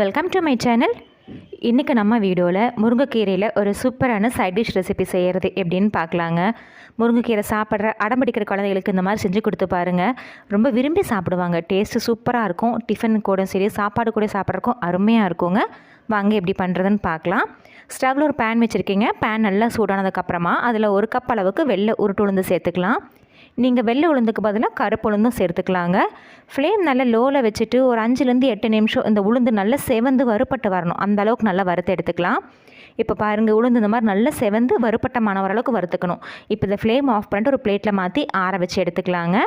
Welcome to my channel இன்றைக்கி நம்ம வீடியோவில் முருங்கைக்கீரையில் ஒரு சூப்பரான சைட் டிஷ் ரெசிபி செய்கிறது எப்படின்னு பார்க்கலாங்க. முருங்கைக்கீரை சாப்பிட்ற அடம்பிடிக்கிற குழந்தைகளுக்கு இந்த மாதிரி செஞ்சு கொடுத்து பாருங்கள் ரொம்ப விரும்பி சாப்பிடுவாங்க. டேஸ்ட்டு சூப்பராக இருக்கும். டிஃபன் கூட சரி சாப்பாடு கூட சாப்பிட்றக்கும் அருமையாக இருக்குங்க. வாங்க எப்படி பண்ணுறதுன்னு பார்க்கலாம். ஸ்டவ்வில் ஒரு பேன் வச்சுருக்கீங்க. பேன் நல்லா சூடானதுக்கப்புறமா அதில் ஒரு கப் அளவுக்கு வெள்ளை உருட்டு உளுந்து சேர்த்துக்கலாம். நீங்கள் வெள்ளை உளுந்துக்கு பதிலாக கருப்பு உளுந்தும் சேர்த்துக்கலாங்க. ஃப்ளேம் நல்லா லோவில் வச்சுட்டு ஒரு அஞ்சுலேருந்து எட்டு நிமிஷம் இந்த உளுந்து நல்லா செவந்து வறுப்பட்டு வரணும். அந்த அளவுக்கு நல்லா வறுத்து எடுத்துக்கலாம். இப்போ பாருங்கள் உளுந்து இந்த மாதிரி நல்லா செவந்து வறுப்பட்டமான ஓரளவுக்கு வறுத்துக்கணும். இப்போ இந்த ஃப்ளேம் ஆஃப் பண்ணிட்டு ஒரு பிளேட்டில் மாற்றி ஆற வச்சு எடுத்துக்கலாங்க.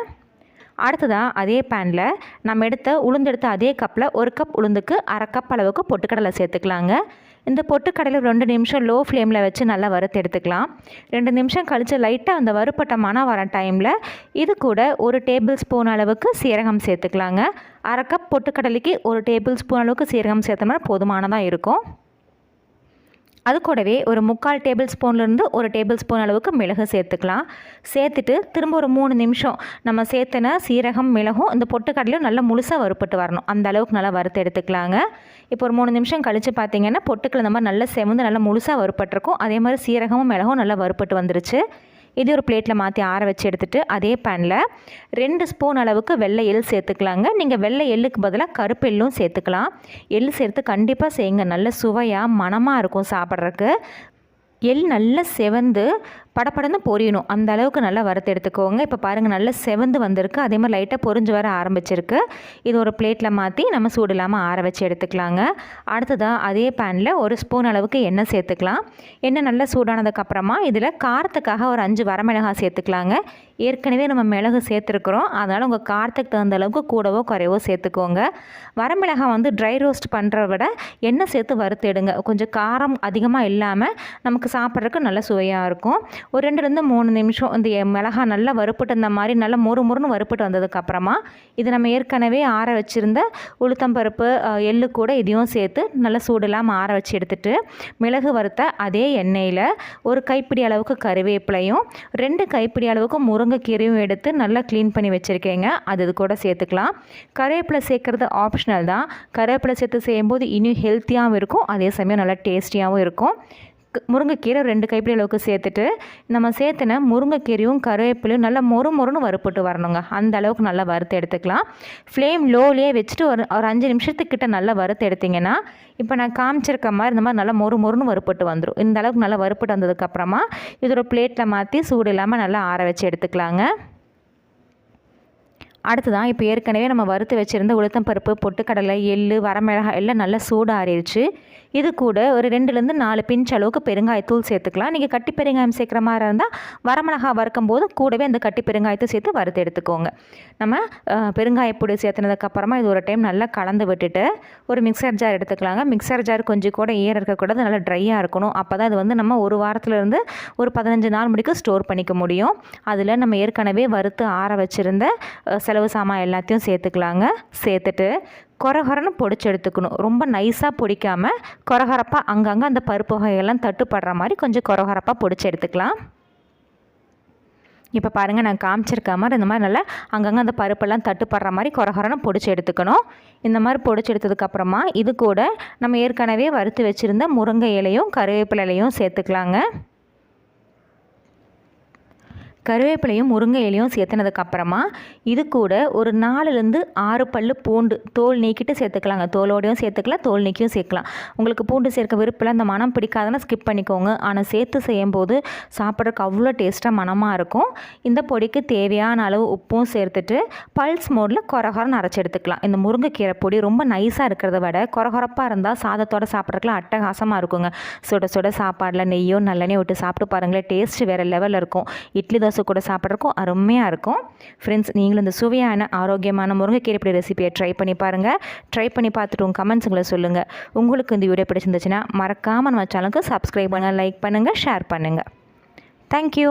அடுத்ததாக அதே பேனில் நம்ம எடுத்த உளுந்தெடுத்த அதே கப்பில் ஒரு கப் உளுந்துக்கு அரை கப் அளவுக்கு பொட்டுக்கடலை சேர்த்துக்கலாங்க. இந்த பொட்டுக்கடலை ரெண்டு நிமிஷம் லோ ஃப்ளேமில் வச்சு நல்லா வறுத்து எடுத்துக்கலாம். ரெண்டு நிமிஷம் கழித்து லைட்டாக அந்த வறுப்பட்ட மனம் வர டைமில் இது கூட ஒரு டேபிள் ஸ்பூன் அளவுக்கு சீரகம் சேர்த்துக்கலாங்க. அரை கப் பொட்டுக்கடலைக்கு ஒரு டேபிள் ஸ்பூன் அளவுக்கு சீரகம் சேர்த்தோம்னா போதுமானதாக இருக்கும். அது கூடவே ஒரு முக்கால் டேபிள் ஸ்பூன்லேருந்து ஒரு டேபிள் ஸ்பூன் அளவுக்கு மிளகு சேர்த்துக்கலாம். சேர்த்துட்டு திரும்ப ஒரு மூணு நிமிஷம் நம்ம சேர்த்துன சீரகம் மிளகும் இந்த பொட்டுக்கடலையும் நல்லா முழுசாக வறுப்பட்டு வரணும். அந்த அளவுக்கு நல்லா வறுத்து எடுத்துக்கலாங்க. இப்போ ஒரு மூணு நிமிஷம் கழித்து பார்த்தீங்கன்னா பொட்டுக்கடலை இந்த மாதிரி நல்லா செவந்து நல்லா முழுசாக வறுப்பட்டிருக்கும் அதே மாதிரி சீரகமும் மிளகும் நல்லா வறுப்பட்டு வந்துருச்சு. இது ஒரு பிளேட்டில் மாற்றி ஆற வச்சு எடுத்துகிட்டு அதே பேனில் ரெண்டு ஸ்பூன் அளவுக்கு வெள்ளை எள் சேர்த்துக்கலாங்க. நீங்கள் வெள்ளை எள்ளுக்கு பதிலாக கருப்பு எள்ளும் சேர்த்துக்கலாம். எள் சேர்த்து கண்டிப்பாக செய்யுங்க. நல்ல சுவையாக மணமாக இருக்கும் சாப்பிட்றதுக்கு. எள் நல்லா செவந்து படப்படன்னு பொரியணும். அந்த அளவுக்கு நல்லா வறுத்து எடுத்துக்கோங்க. இப்போ பாருங்கள் நல்லா செவந்து வந்திருக்கு. அதே மாதிரி லைட்டாக பொரிஞ்சு வர ஆரம்பிச்சிருக்கு. இது ஒரு பிளேட்டில் மாற்றி நம்ம சூடு இல்லாமல் ஆற வச்சு எடுத்துக்கலாங்க. அடுத்ததாக அதே பேனில் ஒரு ஸ்பூன் அளவுக்கு எண்ணெய் சேர்த்துக்கலாம். எண்ணெய் நல்லா சூடானதுக்கப்புறமா இதில் காரத்துக்காக ஒரு அஞ்சு வரமிளகாய் சேர்த்துக்கலாங்க. ஏற்கனவே நம்ம மிளகு சேர்த்துருக்குறோம். அதனால் உங்கள் காரத்துக்கு தகுந்த அளவுக்கு கூடவோ குறைவோ சேர்த்துக்கோங்க. வரமிளகாய் வந்து ட்ரை ரோஸ்ட் பண்ணுறத விட எண்ணெய் சேர்த்து வறுத்து எடுங்க. கொஞ்சம் காரம் அதிகமாக இல்லாமல் நமக்கு சாப்பிட்றதுக்கு நல்ல சுவையாக இருக்கும். ஒரு ரெண்டுலேருந்து மூணு நிமிஷம் இந்த மிளகா நல்லா வறுப்பட்டு இந்த மாதிரி நல்லா மொறு மொறுன்னு வறுப்பட்டு வந்ததுக்கப்புறமா இது நம்ம ஏற்கனவே ஆற வச்சுருந்த உளுத்தம்பருப்பு எள்ளு கூட இதையும் சேர்த்து நல்லா சூடு இல்லாமல் ஆற வச்சு எடுத்துகிட்டு மிளகு வறுத்த அதே எண்ணெயில் ஒரு கைப்பிடி அளவுக்கு கருவேப்பிலையும் ரெண்டு கைப்பிடி அளவுக்கு முருங்கைக்கீரையும் எடுத்து நல்லா க்ளீன் பண்ணி வச்சுருக்கேங்க. அது இது கூட சேர்த்துக்கலாம். கருவேப்பிலை சேர்க்குறது ஆப்ஷனல் தான். கருவேப்பிலை சேர்த்து செய்யும்போது இன்னும் ஹெல்த்தியாகவும் இருக்கும். அதே சமயம் நல்லா டேஸ்டியாகவும் இருக்கும். முருங்கைக்கீரை ரெண்டு கைப்பிடி அளவுக்கு சேர்த்துட்டு நம்ம சேர்த்துன முருங்கைக்கீரையும் கருவேப்பிலையும் நல்லா மொறு மொறுன்னு வறுப்பட்டு வரணுங்க. அந்த அளவுக்கு நல்லா வறுத்து எடுத்துக்கலாம். ஃப்ளேம் லோலேயே வச்சுட்டு ஒரு ஒரு அஞ்சு நிமிஷத்துக்கிட்ட நல்லா வறுத்து எடுத்திங்கன்னா இப்போ நான் காமிச்சிருக்க மாதிரி இந்த மாதிரி நல்லா மொறு மொறுன்னு வறுப்பட்டு வந்துடும் இந்த அளவுக்கு நல்லா வறுப்பட்டு வந்ததுக்கப்புறமா இதோட பிளேட்டில் மாற்றி சூடு இல்லாமல் நல்லா ஆற வச்சு எடுத்துக்கலாங்க. அடுத்ததான் இப்போ ஏற்கனவே நம்ம வறுத்து வச்சுருந்த உளுத்தம் பருப்பு பொட்டுக்கடலை எள்ளு வரமிளகாய் எல்லாம் நல்லா சூடு ஆறிடுச்சு இது கூட ஒரு ரெண்டுலேருந்து நாலு பிஞ்ச் அளவுக்கு பெருங்காயத்தூள் சேர்த்துக்கலாம். நீங்கள் கட்டி பெருங்காயம் சேர்க்குற மாதிரி இருந்தால் வரமிளகாய் வறுக்கும் போது கூடவே அந்த கட்டி பெருங்காயத்தை சேர்த்து வறுத்து எடுத்துக்கோங்க. நம்ம பெருங்காயப்பொடி சேர்த்துனதுக்கப்புறமா இது ஒரு டைம் நல்லா கலந்து விட்டுட்டு ஒரு மிக்சர் ஜார் எடுத்துக்கலாங்க. மிக்சர் ஜார் கொஞ்சம் கூட ஈர இருக்கக்கூடாது நல்லா ட்ரையாக இருக்கணும். அப்போ தான் அது வந்து நம்ம ஒரு வாரத்துலேருந்து ஒரு பதினஞ்சு நாள் முடிக்க ஸ்டோர் பண்ணிக்க முடியும். அதில் நம்ம ஏற்கனவே வறுத்து ஆற வச்சுருந்த செலவு சாமான் எல்லாத்தையும் சேர்த்துக்கலாங்க. சேர்த்துட்டு கொரகரன்னு பொடிச்சு எடுத்துக்கணும். ரொம்ப நைஸாக பொடிக்காமல் கொரகரப்பாக அங்கங்கே அந்த பருப்பு வகைகள்லாம் தட்டுப்படுற மாதிரி கொஞ்சம் கொரகரப்பாக பொடிச்சு எடுத்துக்கலாம். இப்போ பாருங்கள் நான் காமிச்சிருக்க மாதிரி இந்த மாதிரி நல்லா அங்கங்கே அந்த பருப்பெல்லாம் தட்டுப்படுற மாதிரி கொரகொரன்னு பொடிச்சு எடுத்துக்கணும். இந்த மாதிரி பொடிச்சு எடுத்ததுக்கப்புறமா இது கூட நம்ம ஏற்கனவே வறுத்து வச்சுருந்த முருங்கை இலையும் கருவேப்பிலையும் இலையும் சேர்த்துக்கலாங்க. கருவேப்பிலையும் முருங்கை இலையும் சேர்த்துனதுக்கப்புறமா இது கூட ஒரு நாலுலேருந்து ஆறு பல் பூண்டு தோல் நீக்கிட்டு சேர்த்துக்கலாங்க. தோலோடையும் சேர்த்துக்கலாம் தோல் நீக்கியும் சேர்க்கலாம். உங்களுக்கு பூண்டு சேர்க்க விருப்பில் அந்த மனம் பிடிக்காதுன்னா ஸ்கிப் பண்ணிக்கோங்க. ஆனால் சேர்த்து செய்யும்போது சாப்பிட்றதுக்கு அவ்வளோ டேஸ்ட்டாக மனமாக இருக்கும். இந்த பொடிக்கு தேவையான அளவு உப்பும் சேர்த்துட்டு பல்ஸ் மோடில் கொரகொரன்னு அரைச்சி எடுத்துக்கலாம். இந்த முருங்கைக்கீரை பொடி ரொம்ப நைஸாக இருக்கிறத விட குறகுறப்பாக இருந்தால் சாதத்தோடு சாப்பிட்றதுக்குலாம் அட்டகாசமாக இருக்குங்க. சுட சுட சாப்பாடில் நெய்யோ நல்லெண்ணெய் விட்டு சாப்பிட்டு பாருங்களேன் டேஸ்ட் வேறு லெவலில் இருக்கும். இட்லி தோசை தோசை கூட சாப்பிட்றக்கும் அருமையாக இருக்கும். ஃப்ரெண்ட்ஸ் நீங்களும் இந்த சுவையான ஆரோக்கியமான முருங்கைக்கீரை இப்படி ரெசிபியை ட்ரை பண்ணி பாருங்கள் ட்ரை பண்ணி பார்த்துட்டு உங்கள் கமெண்ட்ஸுங்களை சொல்லுங்கள் உங்களுக்கு இந்த வீடியோ பிடிச்சிருந்துச்சுன்னா மறக்காமல் நம்ம சேனலுக்கு சப்ஸ்கிரைப் பண்ணுங்கள் லைக் பண்ணுங்கள் ஷேர் பண்ணுங்கள் தேங்க்யூ